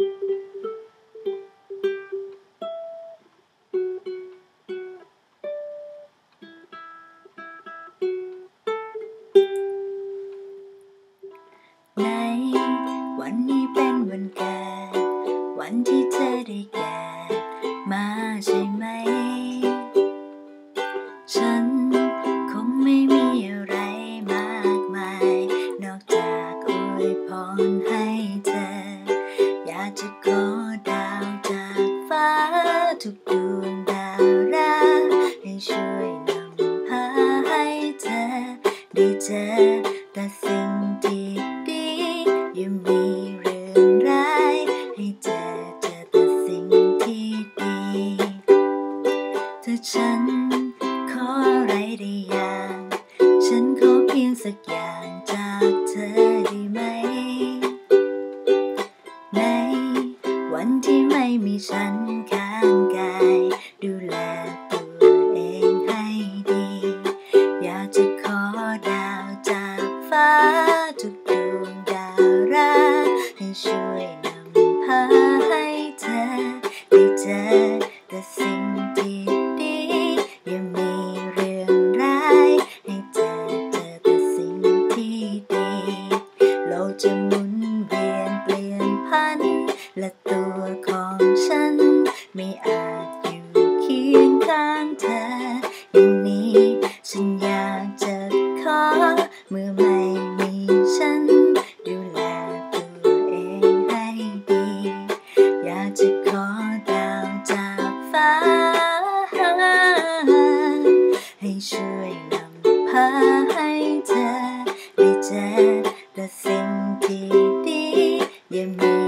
ในวันนี้เป็นวันเกิด วันที่เธอได้เกิดมาใช่ไหม ฉันคงไม่มีอะไรมากมาย นอกจากอวยพรให้เธอ จะขอดาวจากฟ้า ทุกดวงดาวราให้ช่วยนำพาให้เธอ ได้เจอแต่สิ่งที่ดีอย่ามีเรื่องร้ายให้เจอเจอแต่สิ่งที่ดีถ้าฉันขออะไรได้อย่าง มีฉันข้างกาย ดูแลตัวเองให้ดี อยากจะขอดาวจากฟ้า ทุกดวงดาวราให้ช่วยนำพาให้เธอได้เจอแต่สิ่งที่ดีอย่ามีเรื่องร้าย ให้เธอเจอแต่สิ่งที่ดี เราจะหมุนเวียนเปลี่ยนพันและตัว ไม่อาจอยู่เคียงข้างเธออย่างนี้ ฉันอยากจะขอ เมื่อไม่มีฉัน ดูแลตัวเองให้ดี อยากจะขอดาวจากฟ้า ให้ช่วยนำพาให้เธอได้เจอแต่สิ่งที่ดียังมี